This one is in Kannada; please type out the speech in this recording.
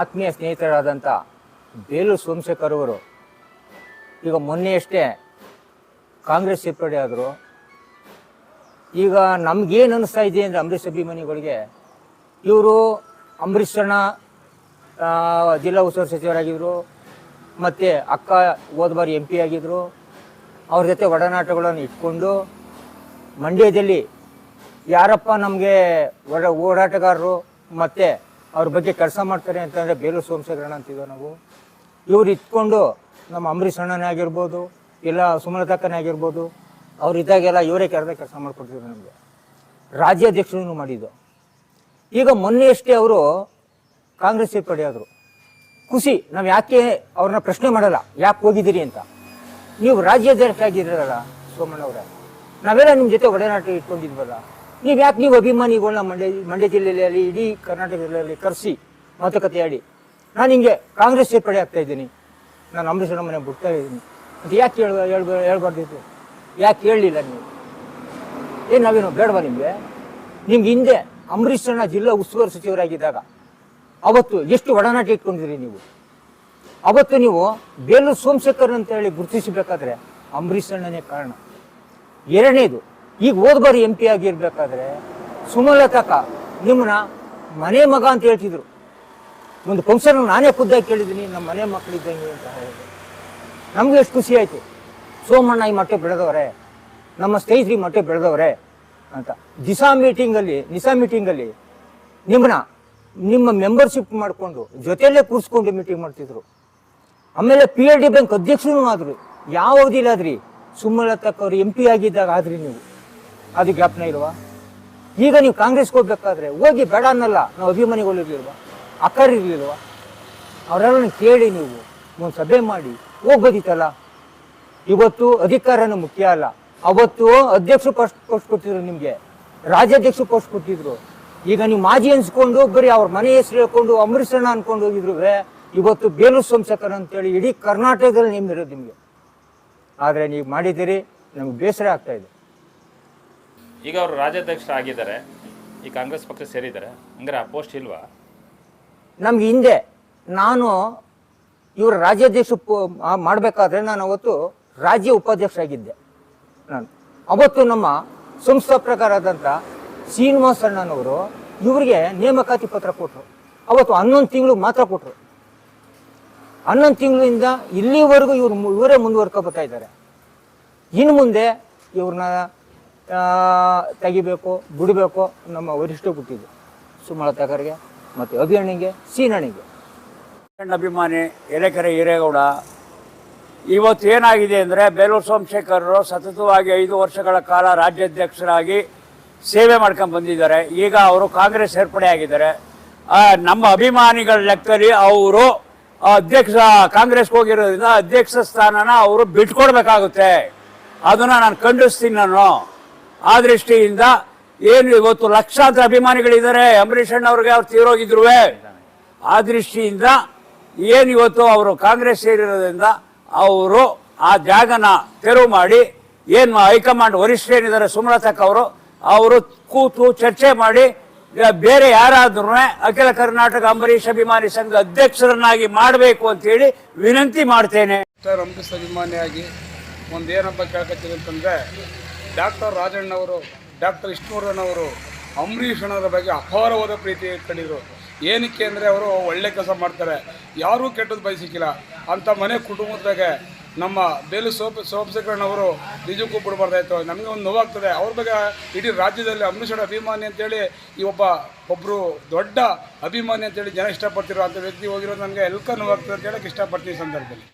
ಆತ್ಮೀಯ ಸ್ನೇಹಿತರಾದಂಥ ಬೇಲೂರು ಸೋಮಶೇಖರ್ ಅವರು, ಈಗ ಮೊನ್ನೆಯಷ್ಟೇ ಕಾಂಗ್ರೆಸ್ ಸೇರ್ಪಡೆ ಆದರು. ಈಗ ನಮ್ಗೇನು ಅನಿಸ್ತಾ ಇದೆ ಅಂದರೆ ಅಂಬರೀಷ್ ಅಭಿಮಾನಿಗಳಿಗೆ, ಇವರು ಅಂಬರೀಷಣ್ಣ ಜಿಲ್ಲಾ ಉಸ್ತುವಾರಿ ಸಚಿವರಾಗಿದ್ದರು ಮತ್ತು ಅಕ್ಕ ಹೋದ ಬಾರಿ ಎಂ ಪಿ ಆಗಿದ್ದರು ಅವ್ರ ಜೊತೆ ಒಡನಾಟಗಳನ್ನು ಇಟ್ಕೊಂಡು ಮಂಡ್ಯದಲ್ಲಿ ಯಾರಪ್ಪ ನಮಗೆ ಒಡ, ಓಡಾಟಗಾರರು, ಮತ್ತು ಅವ್ರ ಬಗ್ಗೆ ಕೆಲಸ ಮಾಡ್ತಾರೆ ಅಂತಂದರೆ ಬೇಲೂರು ಸೋಮಶೇಖರಣ್ಣ ಅಂತಿದ್ದೋ ನಾವು. ಇವ್ರು ಇಟ್ಕೊಂಡು ನಮ್ಮ ಅಂಬರೀಷ್ ಅಣ್ಣನೇ ಆಗಿರ್ಬೋದು, ಇಲ್ಲ ಸುಮಲತಕ್ಕನೇ ಆಗಿರ್ಬೋದು, ಅವ್ರು ಇದ್ದಾಗೆಲ್ಲ ಇವರೇ ಕರೆದ ಕೆಲಸ ಮಾಡ್ಕೊಡ್ತಿದ್ರು ನಮಗೆ. ರಾಜ್ಯಾಧ್ಯಕ್ಷರನ್ನು ಮಾಡಿದ್ದು. ಈಗ ಮೊನ್ನೆಯಷ್ಟೇ ಅವರು ಕಾಂಗ್ರೆಸ್ ಸೇರ್ಪಡೆ ಆದರು ಖುಷಿ, ನಾವು ಯಾಕೆ ಅವ್ರನ್ನ ಪ್ರಶ್ನೆ ಮಾಡಲ್ಲ, ಯಾಕೆ ಹೋಗಿದ್ದೀರಿ ಅಂತ. ನೀವು ರಾಜ್ಯಾಧ್ಯಕ್ಷ ಆಗಿದ್ದೀರಲ್ಲ ಸೋಮಣ್ಣವ್ರೆ, ನಾವೆಲ್ಲ ನಿಮ್ಮ ಜೊತೆ ಒಡನಾಟ ಇಟ್ಕೊಂಡಿದ್ವಲ್ಲ. ನೀವು ಯಾಕೆ ನೀವು ಅಭಿಮಾನಿಗಳನ್ನ ಮಂಡ್ಯ ಮಂಡ್ಯ ಜಿಲ್ಲೆಯಲ್ಲಿ ಇಡೀ ಕರ್ನಾಟಕ ಜಿಲ್ಲೆಯಲ್ಲಿ ಕರೆಸಿ ಮಾತುಕತೆ ಆಡಿ, ನಾನು ಹಿಂಗೆ ಕಾಂಗ್ರೆಸ್ ಸೇರ್ಪಡೆ ಆಗ್ತಾ ಇದ್ದೀನಿ. ನಾನು ಅಂಬರೀಷ್ ಮನೆ ಬಿಡ್ತಾ ಇದ್ದೀನಿ. ಅಂತ ಯಾಕೆ ಹೇಳ ಹೇಳ್ಬ ಹೇಳ್ಬಾರ್ದಿತ್ತು ಯಾಕೆ ಹೇಳಲಿಲ್ಲ ನೀವು? ಏನು ನಾವೇನು ಬೇಡವಾ ನಿಮಗೆ? ನಿಮ್ಗೆ ಹಿಂದೆ ಅಂಬರೀಷ್ ಅಣ್ಣ ಜಿಲ್ಲಾ ಉಸ್ತುವಾರಿ ಸಚಿವರಾಗಿದ್ದಾಗ ಅವತ್ತು ಎಷ್ಟು ಒಡನಾಟ ಇಟ್ಕೊಂಡಿದ್ರಿ ನೀವು? ಅವತ್ತು ನೀವು ಬೇಲೂರು ಸೋಮಶೇಖರ್ ಅಂತ ಹೇಳಿ ಗುರುತಿಸಬೇಕಾದ್ರೆ ಅಂಬರೀಷ್ ಅಣ್ಣನೇ ಕಾರಣ. ಎರಡನೇದು ಈಗ ಓದ್ಬಾರಿ ಬಾರಿ ಎಂ ಪಿ ಆಗಿರ್ಬೇಕಾದ್ರೆ ಸುಮಲತಕ ನಿಮ್ಮನ್ನ ಮನೆ ಮಗ ಅಂತ ಹೇಳ್ತಿದ್ರು. ಒಂದು ಫಂಕ್ಷನ್ ನಾನೇ ಖುದ್ದಾಗಿ ಕೇಳಿದ್ದೀನಿ, ನಮ್ಮ ಮನೆ ಮಕ್ಕಳಿದ್ದಂಗೆ ಅಂತ ಹೇಳಿದ್ರು. ನಮ್ಗೆ ಎಷ್ಟು ಖುಷಿ ಆಯ್ತು? ಸೋಮಣ್ಣ ಈ ಮಟ್ಟೆ ಬೆಳೆದವ್ರೆ, ನಮ್ಮ ಸ್ನೇಹಿತರು ಈ ಬೆಳೆದವ್ರೆ ಅಂತ. ದಿಸಾ ಮೀಟಿಂಗಲ್ಲಿ ನಿಸಾ ಮೀಟಿಂಗಲ್ಲಿ ನಿಮ್ಮನ್ನ, ನಿಮ್ಮ ಮೆಂಬರ್ಶಿಪ್ ಮಾಡಿಕೊಂಡು ಜೊತೆಯಲ್ಲೇ ಕೂರಿಸ್ಕೊಂಡು ಮೀಟಿಂಗ್ ಮಾಡ್ತಿದ್ರು. ಆಮೇಲೆ ಪಿ ಎಲ್ ಡಿ ಬ್ಯಾಂಕ್ ಅಧ್ಯಕ್ಷರೂ ಆದ್ರು, ಯಾವ ಅವಧಿಲಿ ಆದ್ರಿ? ಸುಮಲತಕ್ಕ ಅವ್ರು ಎಂ ಪಿ ಆಗಿದ್ದಾಗ ಆದ್ರಿ ನೀವು. ಅದು ಜ್ಞಾಪನೆ ಇಲ್ವಾ? ಈಗ ನೀವು ಕಾಂಗ್ರೆಸ್ಗೆ ಹೋಗ್ಬೇಕಾದ್ರೆ ಹೋಗಿ ಬೇಡ ಅನ್ನಲ್ಲ, ನಾವು ಅಭಿಮಾನಿಗಳು ಇರ್ಲಿಲ್ವಾ ಅಕ್ಕರ್ ಇರ್ಲಿಲ್ವಾ ಅವರೆಲ್ಲ ಕೇಳಿ ನೀವು ಒಂದು ಸಭೆ ಮಾಡಿ ಹೋಗ್ಬೋದಿತ್ತಲ್ಲ ಇವತ್ತು ಅಧಿಕಾರನ ಮುಖ್ಯ ಅಲ್ಲ. ಅವತ್ತು ಅಧ್ಯಕ್ಷರು ಪೋಸ್ಟ್ ಪೋಸ್ಟ್ ಕೊಟ್ಟಿದ್ರು ನಿಮಗೆ. ರಾಜ್ಯಾಧ್ಯಕ್ಷರು ಪೋಸ್ಟ್ ಕೊಟ್ಟಿದ್ರು. ಈಗ ನೀವು ಮಾಜಿ ಅನ್ಸ್ಕೊಂಡು ಬರೀ ಅವ್ರ ಮನೆ ಹೆಸರು ಹೇಳ್ಕೊಂಡು ಅಮೃತಸರಣ ಅನ್ಕೊಂಡು ಹೋಗಿದ್ರು ಇವತ್ತು ಬೇಲೂರು ಸೋಮಶೇಖರ್ ಅಂತೇಳಿ ಇಡೀ ಕರ್ನಾಟಕದಲ್ಲಿ ನೇಮ್ ಇರೋದು ನಿಮಗೆ. ಆದರೆ ನೀವು ಮಾಡಿದ್ದೀರಿ, ನಮ್ಗೆ ಬೇಸರ ಆಗ್ತಾ ಇದೆ. ಈಗ ಅವರು ರಾಜ್ಯಾಧ್ಯಕ್ಷರಾಗಿದ್ದಾರೆ ಈ ಕಾಂಗ್ರೆಸ್ ಪಕ್ಷ ಸೇರಿದ್ದಾರೆ, ಹಂಗಾರೆ ಆ ಪೋಸ್ಟ್ ಇಲ್ವಾ? ನಮ್ಗೆ ಹಿಂದೆ ನಾನು ಇವರು ರಾಜ್ಯಾಧ್ಯಕ್ಷ ಮಾಡಬೇಕಾದ್ರೆ ನಾನು ಅವತ್ತು ರಾಜ್ಯ ಉಪಾಧ್ಯಕ್ಷರಾಗಿದ್ದೆ ನಾನು. ಅವತ್ತು ನಮ್ಮ ಸಂಸ್ಥಾಪಕರಾದಂಥ ಶ್ರೀನಿವಾಸ ಅಣ್ಣನವರು ಇವರಿಗೆ ನೇಮಕಾತಿ ಪತ್ರ ಕೊಟ್ಟರು ಅವತ್ತು ಹನ್ನೊಂದು ತಿಂಗಳು ಮಾತ್ರ ಕೊಟ್ಟರು ಹನ್ನೊಂದು ತಿಂಗಳಿಂದ ಇಲ್ಲಿವರೆಗೂ ಇವ್ರು ಇವರೇ ಮುಂದುವರ್ಕೊ ಬರ್ತಾ ಇದ್ದಾರೆ. ಇನ್ನು ಮುಂದೆ ಇವ್ರನ್ನ ತೆಗಿಬೇಕು, ಬಿಡಬೇಕು ನಮ್ಮ ವರಿಷ್ಠ ಬಿಟ್ಟಿದ್ದು ಸುಮಲತಾಕರ್ಗೆ ಮತ್ತು ಅಭಿಯಣ್ಣಗೆ, ಸೀನಣ್ಣಿಗೆ. ನನ್ನ ಅಭಿಮಾನಿ, ಎಲೆಕೆರೆ ಹಿರೇಗೌಡ, ಇವತ್ತು ಏನಾಗಿದೆ ಅಂದರೆ ಬೇಲೂರು ಸೋಮಶೇಖರರು ಸತತವಾಗಿ ಐದು ವರ್ಷಗಳ ಕಾಲ ರಾಜ್ಯಾಧ್ಯಕ್ಷರಾಗಿ ಸೇವೆ ಮಾಡ್ಕೊಂಡು ಬಂದಿದ್ದಾರೆ. ಈಗ ಅವರು ಕಾಂಗ್ರೆಸ್ ಸೇರ್ಪಡೆ ಆಗಿದ್ದಾರೆ. ನಮ್ಮ ಅಭಿಮಾನಿಗಳ ಲೆಕ್ಕದಲ್ಲಿ ಅವರು ಅಧ್ಯಕ್ಷ, ಕಾಂಗ್ರೆಸ್ಗೆ ಹೋಗಿರೋದ್ರಿಂದ ಅಧ್ಯಕ್ಷ ಸ್ಥಾನನ ಅವರು ಬಿಟ್ಕೊಡ್ಬೇಕಾಗುತ್ತೆ. ಅದನ್ನು ನಾನು ಖಂಡಿಸ್ತೀನಿ ನಾನು. ಆ ದೃಷ್ಟಿಯಿಂದ ಏನು ಇವತ್ತು ಲಕ್ಷಾಂತರ ಅಭಿಮಾನಿಗಳಿದ್ದಾರೆ. ಅಂಬರೀಷ್ ಅಣ್ಣವ್ರಿಗೆ ಅವ್ರು ತೀರೋಗಿದ್ರು ಆ ದೃಷ್ಟಿಯಿಂದ ಏನು ಇವತ್ತು ಅವರು ಕಾಂಗ್ರೆಸ್ ಸೇರಿರೋದ್ರಿಂದ ಅವರು ಆ ಜಾಗನ ತೆರವು ಮಾಡಿ, ಏನು ಹೈಕಮಾಂಡ್ ವರಿಷ್ಠರೇನಿದ್ದಾರೆ ಸುಮಲತಕ್ ಅವರು ಅವರು ಕೂತು ಚರ್ಚೆ ಮಾಡಿ ಬೇರೆ ಯಾರಾದ್ರೂ ಅಖಿಲ ಕರ್ನಾಟಕ ಅಂಬರೀಷ್ ಅಭಿಮಾನಿ ಸಂಘ ಅಧ್ಯಕ್ಷರನ್ನಾಗಿ ಮಾಡಬೇಕು ಅಂತ ಹೇಳಿ ವಿನಂತಿ ಮಾಡ್ತೇನೆ. ಅಂಬರೀಷ್ ಅಭಿಮಾನಿಯಾಗಿ ಒಂದೇನಪ್ಪ ಅಂತಂದ್ರೆ ಅಂತಂದರೆ ಡಾಕ್ಟರ್ ರಾಜಣ್ಣವರು, ಡಾಕ್ಟರ್ ವಿಷ್ಣುವರ್ಧನವರು ಅಂಬರೀಷ್ ಅಣ್ಣರ ಬಗ್ಗೆ ಅಪಾರವಾದ ಪ್ರೀತಿ ಇಟ್ಕೊಂಡಿದ್ರು ಏನಕ್ಕೆ ಅಂದರೆ ಅವರು ಒಳ್ಳೆ ಕೆಲಸ ಮಾಡ್ತಾರೆ. ಯಾರೂ ಕೆಟ್ಟದ್ದು ಬಯಸಿಕ್ಕಿಲ್ಲ. ಅಂಥ ಮನೆ ಕುಟುಂಬದಾಗೆ ನಮ್ಮ ಬೇಲು ಸೋಪ್ ಸೋಮಶೇಖರಣ್ಣವರು ನಿಜಕ್ಕೂ ಬಿಡಬಾರ್ದಾಯ್ತು ನಮಗೆ ಒಂದು ನೋವಾಗ್ತದೆ. ಅವ್ರ ಬಗ್ಗೆ ಇಡೀ ರಾಜ್ಯದಲ್ಲಿ ಅಂಬರೀಷಣ್ಣ ಅಭಿಮಾನಿ ಅಂತೇಳಿ ಈ ಒಬ್ಬ ಒಬ್ಬರು ದೊಡ್ಡ ಅಭಿಮಾನಿ ಅಂತೇಳಿ ಜನ ಇಷ್ಟಪಡ್ತಿರೋ ಅಂಥ ವ್ಯಕ್ತಿ ಹೋಗಿರೋದು ನನಗೆ ಎಲ್ಕ ನೋವಾಗ್ತದೆ ಅಂತ ಹೇಳಕ್ಕೆ ಇಷ್ಟಪಡ್ತೀನಿ ಸಂದರ್ಭದಲ್ಲಿ.